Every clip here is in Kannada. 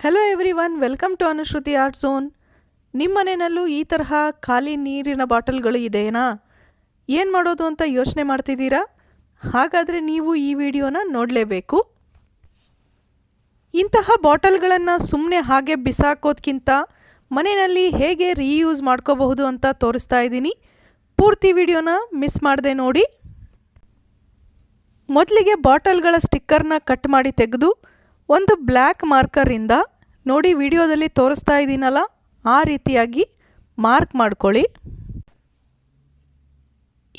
Hello everyone welcome to Anushruti art zone ನಿಮ್ಮ ಮನೆಯಲ್ಲೂ ಈ ತರಹ ಖಾಲಿ ನೀರಿನ ಬಾಟಲ್ಗಳು ಇದೆಯೇನಾ? ಏನು ಮಾಡೋದು ಅಂತ ಯೋಚನೆ ಮಾಡ್ತಿದ್ದೀರಾ? ಹಾಗಾದರೆ ನೀವು ಈ ವಿಡಿಯೋನ ನೋಡಲೇಬೇಕು. ಇಂತಹ ಬಾಟಲ್ಗಳನ್ನು ಸುಮ್ಮನೆ ಹಾಗೆ ಬಿಸಾಕೋದ್ಕಿಂತ ಮನೆಯಲ್ಲಿ ಹೇಗೆ ರೀಯೂಸ್ ಮಾಡ್ಕೋಬಹುದು ಅಂತ ತೋರಿಸ್ತಾ ಇದ್ದೀನಿ. ಪೂರ್ತಿ ವಿಡಿಯೋನ ಮಿಸ್ ಮಾಡದೆ ನೋಡಿ. ಮೊದಲಿಗೆ ಬಾಟಲ್ಗಳ ಸ್ಟಿಕ್ಕರ್ನ ಕಟ್ ಮಾಡಿ ತೆಗೆದು ಒಂದು ಬ್ಲ್ಯಾಕ್ ಮಾರ್ಕರಿಂದ ನೋಡಿ ವಿಡಿಯೋದಲ್ಲಿ ತೋರಿಸ್ತಾ ಇದ್ದೀನಲ್ಲ, ಆ ರೀತಿಯಾಗಿ ಮಾರ್ಕ್ ಮಾಡ್ಕೊಳ್ಳಿ.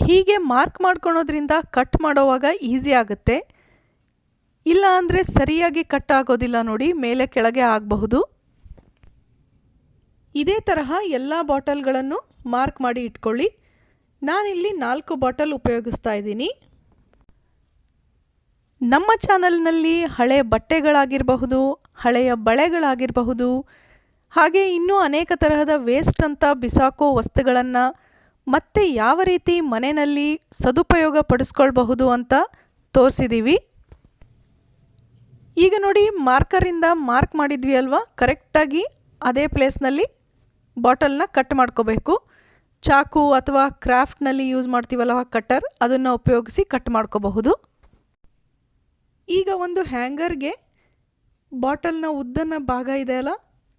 ಹೀಗೆ ಮಾರ್ಕ್ ಮಾಡ್ಕೊಳೋದ್ರಿಂದ ಕಟ್ ಮಾಡೋವಾಗ ಈಸಿ ಆಗುತ್ತೆ. ಇಲ್ಲ ಅಂದರೆ ಸರಿಯಾಗಿ ಕಟ್ ಆಗೋದಿಲ್ಲ ನೋಡಿ, ಮೇಲೆ ಕೆಳಗೆ ಆಗಬಹುದು. ಇದೇ ತರಹ ಎಲ್ಲ ಬಾಟಲ್ಗಳನ್ನು ಮಾರ್ಕ್ ಮಾಡಿ ಇಟ್ಕೊಳ್ಳಿ. ನಾನಿಲ್ಲಿ ನಾಲ್ಕು ಬಾಟಲ್ ಉಪಯೋಗಿಸ್ತಾ ಇದ್ದೀನಿ. ನಮ್ಮ ಚಾನಲ್ನಲ್ಲಿ ಹಳೆ ಬಟ್ಟೆಗಳಾಗಿರಬಹುದು, ಹಳೆಯ ಬಳೆಗಳಾಗಿರಬಹುದು, ಹಾಗೆ ಇನ್ನೂ ಅನೇಕ ತರಹದ ವೇಸ್ಟ್ ಅಂತ ಬಿಸಾಕೋ ವಸ್ತುಗಳನ್ನು ಮತ್ತೆ ಯಾವ ರೀತಿ ಮನೆಯಲ್ಲಿ ಸದುಪಯೋಗ ಪಡಿಸ್ಕೊಳ್ಬಹುದು ಅಂತ ತೋರಿಸಿದ್ದೀವಿ ಈಗ ನೋಡಿ ಮಾರ್ಕರಿಂದ ಮಾರ್ಕ್ ಮಾಡಿದ್ವಿ ಅಲ್ವಾ? ಕರೆಕ್ಟಾಗಿ ಅದೇ ಪ್ಲೇಸ್ನಲ್ಲಿ ಬಾಟಲ್ನ ಕಟ್ ಮಾಡ್ಕೋಬೇಕು. ಚಾಕು ಅಥವಾ ಕ್ರಾಫ್ಟ್ನಲ್ಲಿ ಯೂಸ್ ಮಾಡ್ತೀವಲ್ವ ಕಟ್ಟರ್? ಅದನ್ನು ಉಪಯೋಗಿಸಿ ಕಟ್ ಮಾಡ್ಕೋಬಹುದು. ಈಗ ಒಂದು ಹ್ಯಾಂಗರ್ಗೆ ಬಾಟಲ್ನ ಉದ್ದನ ಭಾಗ ಇದೆ ಅಲ್ಲ?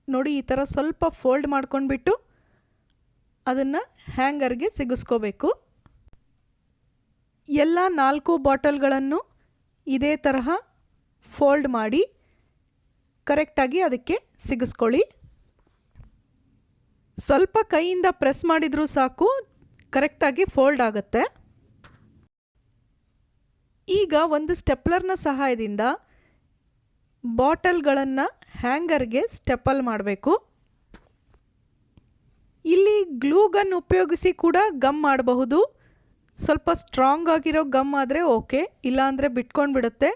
ನೋಡಿ, ಈ ಥರ ಸ್ವಲ್ಪ ಫೋಲ್ಡ್ ಮಾಡ್ಕೊಂಡ್ಬಿಟ್ಟು ಅದನ್ನು ಹ್ಯಾಂಗರ್ಗೆ ಸಿಗಿಸ್ಕೋಬೇಕು. ಎಲ್ಲ ನಾಲ್ಕು ಬಾಟಲ್ಗಳನ್ನು ಇದೇ ತರಹ ಫೋಲ್ಡ್ ಮಾಡಿ ಕರೆಕ್ಟಾಗಿ ಅದಕ್ಕೆ ಸಿಗಿಸ್ಕೊಳ್ಳಿ. ಸ್ವಲ್ಪ ಕೈಯಿಂದ ಪ್ರೆಸ್ ಮಾಡಿದರೂ ಸಾಕು, ಕರೆಕ್ಟಾಗಿ ಫೋಲ್ಡ್ ಆಗುತ್ತೆ. ಈಗ ಒಂದು ಸ್ಟೆಪ್ಲರ್ನ ಸಹಾಯದಿಂದ ಬಾಟಲ್ಗಳನ್ನು ಹ್ಯಾಂಗರ್ಗೆ ಸ್ಟೆಪಲ್ ಮಾಡಬೇಕು. ಇಲ್ಲಿ ಗ್ಲೂಗನ್ ಉಪಯೋಗಿಸಿ ಕೂಡ ಗಮ್ ಮಾಡಬಹುದು. ಸ್ವಲ್ಪ ಸ್ಟ್ರಾಂಗ್ ಆಗಿರೋ ಗಮ್ ಆದರೆ ಓಕೆ, ಇಲ್ಲಾಂದರೆ ಬಿಟ್ಕೊಂಡು ಬಿಡುತ್ತೆ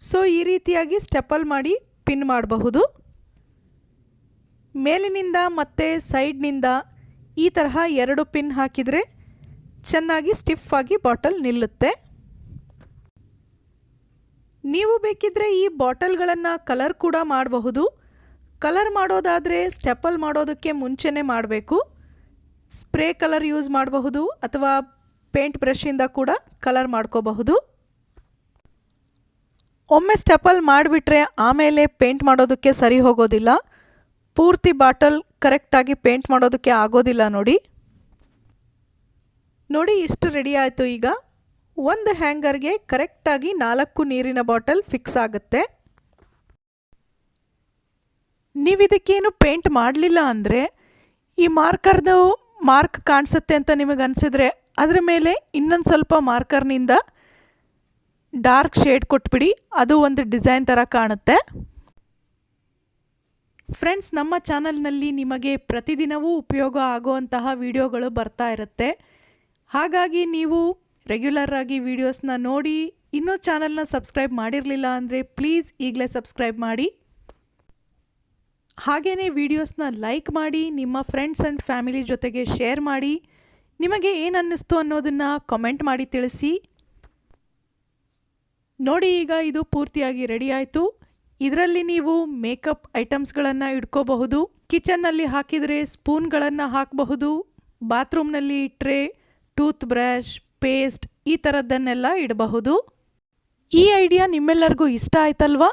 ಸೊ, ಈ ರೀತಿಯಾಗಿ ಸ್ಟೆಪಲ್ ಮಾಡಿ ಪಿನ್ ಮಾಡಬಹುದು. ಮೇಲಿನಿಂದ ಮತ್ತು ಸೈಡ್ನಿಂದ ಈ ತರಹ ಎರಡು ಪಿನ್ ಹಾಕಿದರೆ ಚೆನ್ನಾಗಿ ಸ್ಟಿಫ್ ಆಗಿ ಬಾಟಲ್ ನಿಲ್ಲುತ್ತೆ. ನೀವು ಬೇಕಿದ್ದರೆ ಈ ಬಾಟಲ್ಗಳನ್ನು ಕಲರ್ ಕೂಡ ಮಾಡಬಹುದು. ಕಲರ್ ಮಾಡೋದಾದರೆ ಸ್ಟೆಪಲ್ ಮಾಡೋದಕ್ಕೆ ಮುಂಚೆನೇ ಮಾಡಬೇಕು. ಸ್ಪ್ರೇ ಕಲರ್ ಯೂಸ್ ಮಾಡಬಹುದು ಅಥವಾ ಪೇಂಟ್ ಬ್ರಷಿಂದ ಕೂಡ ಕಲರ್ ಮಾಡ್ಕೋಬಹುದು. ಒಮ್ಮೆ ಸ್ಟೆಪಲ್ ಮಾಡಿಬಿಟ್ರೆ ಆಮೇಲೆ ಪೇಂಟ್ ಮಾಡೋದಕ್ಕೆ ಸರಿ ಹೋಗೋದಿಲ್ಲ. ಪೂರ್ತಿ ಬಾಟಲ್ ಕರೆಕ್ಟಾಗಿ ಪೇಂಟ್ ಮಾಡೋದಕ್ಕೆ ಆಗೋದಿಲ್ಲ ನೋಡಿ. ನೋಡಿ ಇಷ್ಟು ರೆಡಿ ಆಯಿತು ಈಗ. ಒಂದು ಹ್ಯಾಂಗರ್ಗೆ ಕರೆಕ್ಟಾಗಿ ನಾಲ್ಕು ನೀರಿನ ಬಾಟಲ್ ಫಿಕ್ಸ್ ಆಗುತ್ತೆ. ನೀವಿದಕ್ಕೇನು ಪೇಂಟ್ ಮಾಡಲಿಲ್ಲ ಅಂದರೆ ಈ ಮಾರ್ಕರ್ದು ಮಾರ್ಕ್ ಕಾಣಿಸುತ್ತೆ ಅಂತ ನಿಮಗೆ ಅನಿಸಿದ್ರೆ ಅದರ ಮೇಲೆ ಇನ್ನೊಂದು ಸ್ವಲ್ಪ ಮಾರ್ಕರ್ನಿಂದ ಡಾರ್ಕ್ ಶೇಡ್ ಕೊಟ್ಬಿಡಿ, ಅದು ಒಂದು ಡಿಸೈನ್ ಥರ ಕಾಣುತ್ತೆ. ಫ್ರೆಂಡ್ಸ್, ನಮ್ಮ ಚಾನಲ್ನಲ್ಲಿ ನಿಮಗೆ ಪ್ರತಿದಿನವೂ ಉಪಯೋಗ ಆಗುವಂತಹ ವಿಡಿಯೋಗಳು ಬರ್ತಾ ಇರುತ್ತೆ. ಹಾಗಾಗಿ ನೀವು ರೆಗ್ಯುಲರ್ ಆಗಿ ವೀಡಿಯೋಸ್ನ ನೋಡಿ, ಇನ್ನೂ ಚಾನಲ್ನ ಸಬ್ಸ್ಕ್ರೈಬ್ ಮಾಡಿರಲಿಲ್ಲ ಅಂದರೆ ಪ್ಲೀಸ್ ಈಗಲೇ ಸಬ್ಸ್ಕ್ರೈಬ್ ಮಾಡಿ. ಹಾಗೆಯೇ ವೀಡಿಯೋಸ್ನ ಲೈಕ್ ಮಾಡಿ, ನಿಮ್ಮ ಫ್ರೆಂಡ್ಸ್ ಆ್ಯಂಡ್ ಫ್ಯಾಮಿಲಿ ಜೊತೆಗೆ ಶೇರ್ ಮಾಡಿ. ನಿಮಗೆ ಏನು ಅನ್ನಿಸ್ತು ಅನ್ನೋದನ್ನು ಕಮೆಂಟ್ ಮಾಡಿ ತಿಳಿಸಿ. ನೋಡಿ ಈಗ ಇದು ಪೂರ್ತಿಯಾಗಿ ರೆಡಿ ಆಯಿತು. ಇದರಲ್ಲಿ ನೀವು ಮೇಕಪ್ ಐಟಮ್ಸ್ಗಳನ್ನು ಇಟ್ಕೋಬಹುದು. ಕಿಚನ್ನಲ್ಲಿ ಹಾಕಿದರೆ ಸ್ಪೂನ್ಗಳನ್ನು ಹಾಕಬಹುದು. ಬಾತ್ರೂಮ್ನಲ್ಲಿ ಟ್ರೇ ಟೂತ್ ಬ್ರಷ್ ಪೇಸ್ಟ್ ಈ ಥರದ್ದನ್ನೆಲ್ಲ ಇಡಬಹುದು. ಈ ಐಡಿಯಾ ನಿಮ್ಮೆಲ್ಲರಿಗೂ ಇಷ್ಟ ಆಯ್ತಲ್ವಾ?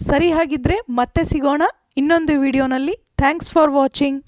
ಸರಿ ಹಾಗಿದ್ರೆ ಮತ್ತೆ ಸಿಗೋಣ ಇನ್ನೊಂದು ವಿಡಿಯೋನಲ್ಲಿ ಥ್ಯಾಂಕ್ಸ್ ಫಾರ್ ವಾಚಿಂಗ್